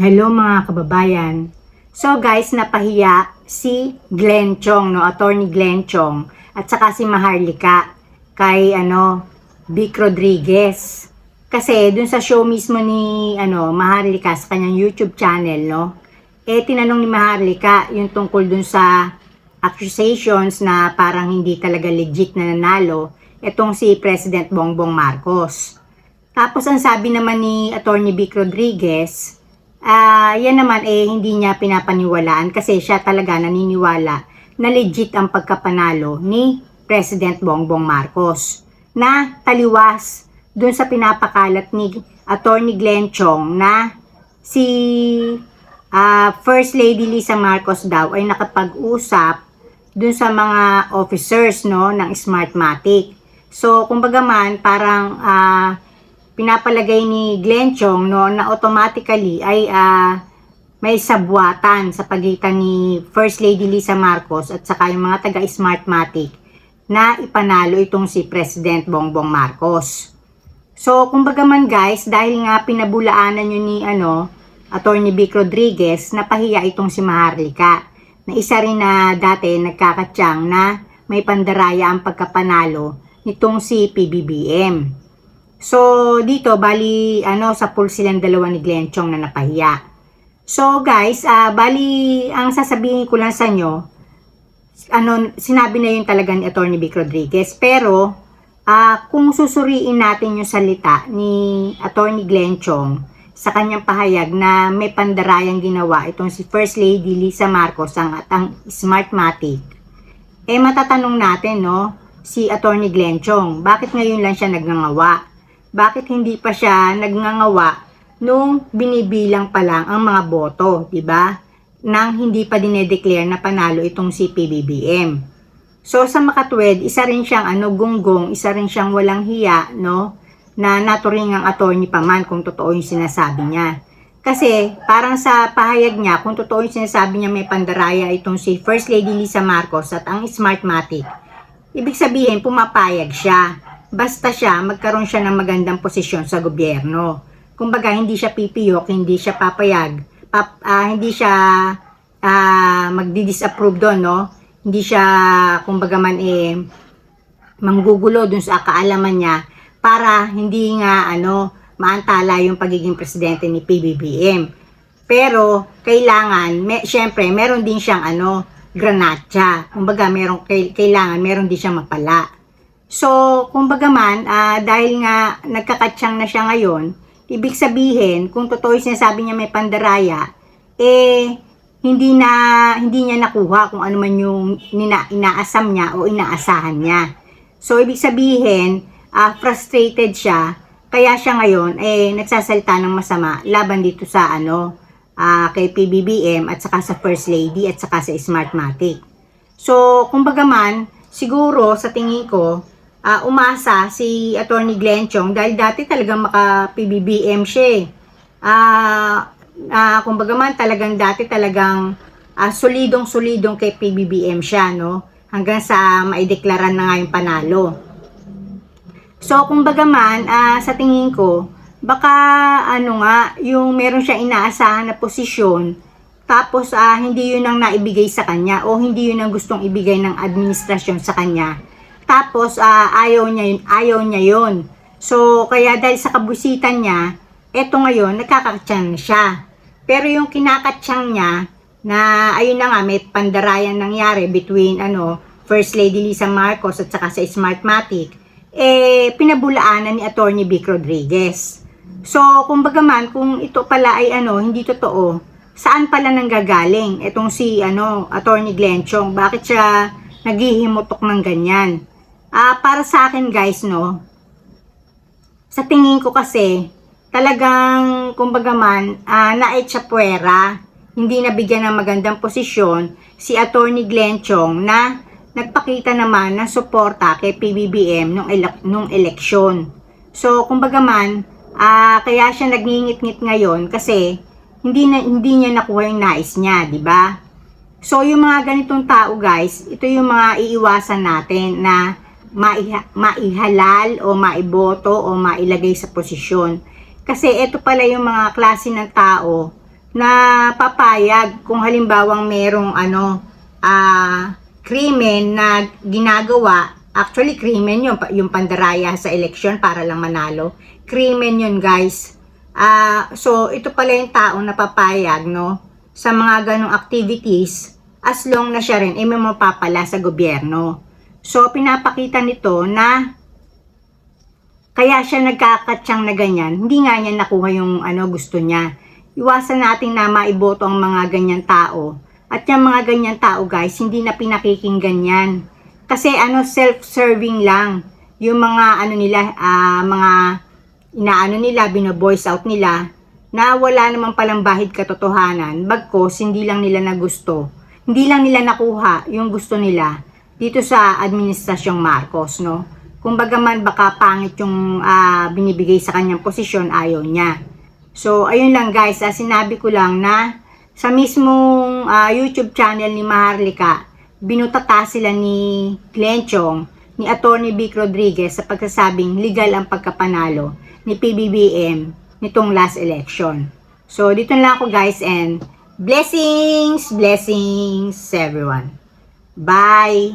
Hello mga kababayan. So guys, napahiya si Glenn Chong, no, attorney Glenn Chong, at saka si Maharlika kay ano, Vic Rodriguez. Kasi dun sa show mismo ni ano, Maharlika sa kanyang YouTube channel, no, eh tinanong ni Maharlika yung tungkol dun sa accusations na parang hindi talaga legit na nanalo itong si President Bongbong Marcos. Tapos ang sabi naman ni Attorney Vic Rodriguez, ah yan naman eh hindi niya pinapaniwalaan kasi siya talaga naniniwala na legit ang pagkapanalo ni President Bongbong Marcos na taliwas dun sa pinapakalat ni Attorney Glenn Chong na si ah, First Lady Lisa Marcos daw ay nakapag-usap dun sa mga officers no ng Smartmatic. So kumbaga man parang ah, pinapalagay ni Glenn Chong no na automatically ay ah, may sabwatan sa pagitan ni First Lady Lisa Marcos at saka yung mga taga Smartmatic na ipanalo itong si President Bongbong Marcos. So, kumbaga man guys, dahil nga pinabulaanan nyo ni ano, Attorney Vic Rodriguez, napahiya itong si Maharlika, na isa rin na dati nagkakatyang na may pandaraya ang pagkapanalo nitong si PBBM. So, dito, bali, ano, sa pool silang dalawa ni Glenn Chong na napahiya. So, guys, ah, bali, ang sasabihin ko lang sa inyo, ano, sinabi na yun talaga ni Attorney Vic Rodriguez. Pero, ah, kung susuriin natin yung salita ni Attorney Glenn Chong sa kanyang pahayag na may pandarayang ginawa itong si First Lady Lisa Marcos ang, at Smartmatic, eh matatanong natin, no, si Attorney Glenn Chong, bakit ngayon lang siya nagngangawa? Bakit hindi pa siya nagngangawa nung binibilang pa lang ang mga boto, di ba? Nang hindi pa dinedeclare na panalo itong si PBBM. So sa makatwid, isa rin siyang ano gunggong, isa rin siyang walang hiya, no? Na naturing ang attorney pa man kung totoo yung sinasabi niya. Kasi parang sa pahayag niya, kung totoo yung sinasabi niya may pandaraya itong si First Lady Lisa Marcos at ang Smartmatic, ibig sabihin pumapayag siya. Basta siya magkaroon siya ng magandang posisyon sa gobyerno. Kumbaga hindi siya pipiyok, hindi siya papayag, pap, ah, hindi siya ah, magdi-disapprove doon, no? Hindi siya, kumbaga man eh, manggugulo dun sa kaalaman niya para hindi nga ano maantala yung pagiging presidente ni PBBM. Pero kailangan, me, syempre, meron din siyang ano, granatya. Kumbaga, meron, kailangan, meron din siyang mapala. So, kumbaga man, ah, dahil nga nagkakatsyang na siya ngayon, ibig sabihin, kung totoo yung sinasabi niya may pandaraya, eh, hindi na, hindi niya nakuha kung ano man yung nina, inaasam niya o inaasahan niya. So, ibig sabihin, ah, frustrated siya, kaya siya ngayon, eh, nagsasalita ng masama laban dito sa, ano, ah, kay PBBM at saka sa First Lady at saka sa Smartmatic. So, kumbaga man, siguro sa tingin ko, ah, umasa si Attorney Glenn Chong dahil dati talagang maka PBBM siya eh. Ah, ah, kumbaga man talagang dati talagang ah, solidong-solidong kay PBBM siya, no? Hanggang sa maideklaran na nga yung panalo. So, kumbaga man, ah, sa tingin ko, baka ano nga, yung meron siyang inaasahan na posisyon, tapos ah, hindi yun ang naibigay sa kanya o hindi yun ang gustong ibigay ng administrasyon sa kanya. Tapos ah, ayaw niya ayaw niya yun. So, kaya dahil sa kabusitan niya, eto ngayon, nagkakatsyang na siya. Pero yung kinakatsyang niya, na ayun na nga, may pandarayan nangyari between ano, First Lady Lisa Marcos at saka sa Smartmatic, eh, pinabulaanan ni Attorney Vic Rodriguez. So, kumbaga man, kung ito pala ay ano, hindi totoo, saan pala nanggagaling itong si ano, Attorney Glenn Chong? Bakit siya naghihimutok ng ganyan? Ah, para sa akin guys, no, sa tingin ko kasi, talagang, kumbaga man, uh, naetsapwera, hindi nabigyan ng magandang posisyon si Attorney Glenn Chong na nagpakita naman ng suporta kay PBBM nung, ele- nung eleksyon. So, kumbaga man, ah, kaya siya nagngingit-ngit ngayon kasi hindi na hindi niya nakuha yung nais niya, di ba? So, yung mga ganitong tao, guys, ito yung mga iiwasan natin na maiha, maihalal o maiboto o mailagay sa posisyon. Kasi ito pala yung mga klase ng tao na papayag kung halimbawang merong ano ah krimen na ginagawa. Actually krimen yun yung pandaraya sa eleksyon para lang manalo. Krimen yun guys. Ah so ito pala yung taong napapayag no sa mga ganong activities as long na siya rin ay may mapapala sa gobyerno so pinapakita nito na kaya siya nagkakatsang na ganyan, hindi nga niya nakuha yung ano gusto niya. Iwasan natin na maiboto ang mga ganyan tao. At yung mga ganyan tao guys, hindi na pinakikinggan yan. Kasi ano, self-serving lang. Yung mga ano nila, ah, mga inaano nila, bino-voice out nila, na wala naman palang bahid katotohanan, bagkos hindi lang nila na gusto. Hindi lang nila nakuha yung gusto nila dito sa administrasyong Marcos, no? Kung bagaman baka pangit yung ah, binibigay sa kanyang posisyon, ayaw niya. So, ayun lang guys, ah, sinabi ko lang na sa mismong ah, YouTube channel ni Maharlika, binutata sila ni Glenn Chong, ni Attorney Vic Rodriguez sa pagsasabing legal ang pagkapanalo ni PBBM nitong last election. So, dito na lang ako guys and blessings, blessings everyone. Bye!